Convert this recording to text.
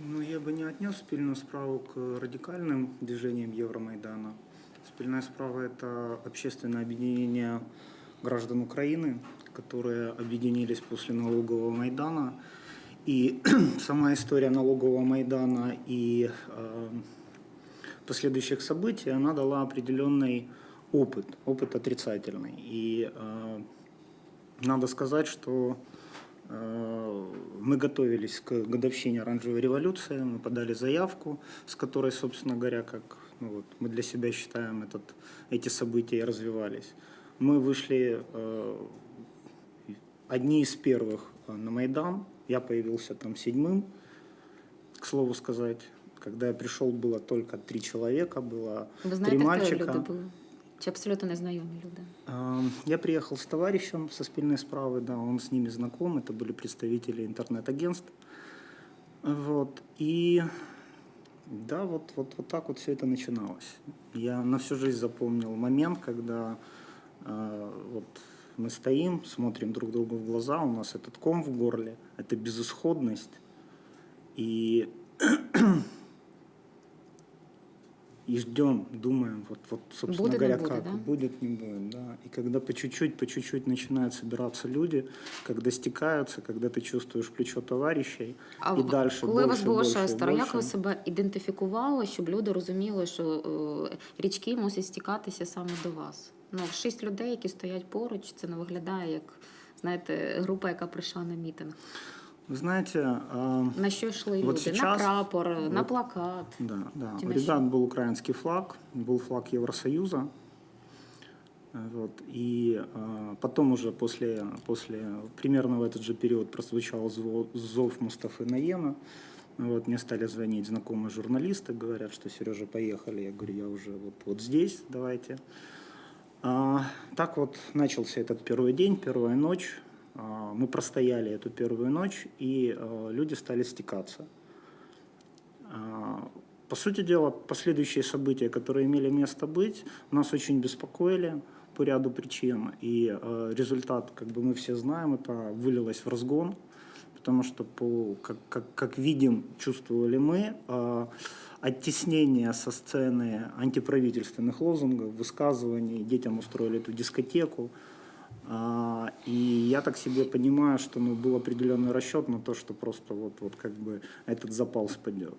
Ну, я бы не отнес спільну справу к радикальным движениям Евромайдана. Спільная справа – это общественное объединение граждан Украины, которые объединились после налогового Майдана. И сама история налогового Майдана и э, последующих событий, она дала определенный опыт, опыт отрицательный. И э, надо сказать, что мы готовились к годовщине оранжевой революции, мы подали заявку, с которой, собственно говоря, как ну вот, мы для себя считаем, этот, эти события развивались. Мы вышли э, одни из первых э, на Майдан, я появился там седьмым, к слову сказать. Когда я пришел, было только три человека, было Ви три знаєте, хто мальчика. люди були? Чи абсолютно незнайомі люди? Я приехал с товарищем со спильной справы, да, он с ними знаком, это были представители интернет-агентств. Вот, и да, вот, вот, вот так вот все это начиналось. Я на всю жизнь запомнил момент, когда э, вот мы стоим, смотрим друг другу в глаза, у нас этот ком в горле, это безысходность, и и ждем, думаем, вот, вот собственно Будет, говоря, будет, как да? будет, не будет, да. И когда по чуть-чуть, по чуть-чуть начинают собираться люди, когда стекаются, когда ты чувствуешь плечо товарищей, А і далі коли у вас більше, було більше, шестеро, як ви себе ідентифікували, щоб люди розуміли, що е, річки мусять стікатися саме до вас? Ну, шість людей, які стоять поруч, це не виглядає як знаєте, група, яка прийшла на мітинг. Вы знаете, а, На що йшли От люди? сейчас- на прапор, на от- плакат. Да, да. У на ребят был украинский флаг, был флаг Евросоюза. Э, Вот. И а, потом уже после, после, примерно в этот же период прозвучал зов Мустафы Наема. Вот, мне стали звонить знакомые журналисты, говорят, что Сережа, поехали. Я говорю, я уже вот, вот здесь, давайте. А, так вот начался этот первый день, первая ночь. А, мы простояли эту первую ночь, и а, люди стали стекаться. А, По сути дела, последующие события, которые имели место быть, нас очень беспокоили по ряду причин. И э, результат, как бы мы все знаем, это вылилось в разгон, потому что, по, как, как, как видим, чувствовали мы, э, оттеснение со сцены антиправительственных лозунгов, высказываний, детям устроили эту дискотеку. А, И я так себе понимаю, что ну, был определенный расчет на то, что просто вот, вот как бы этот запал спадет.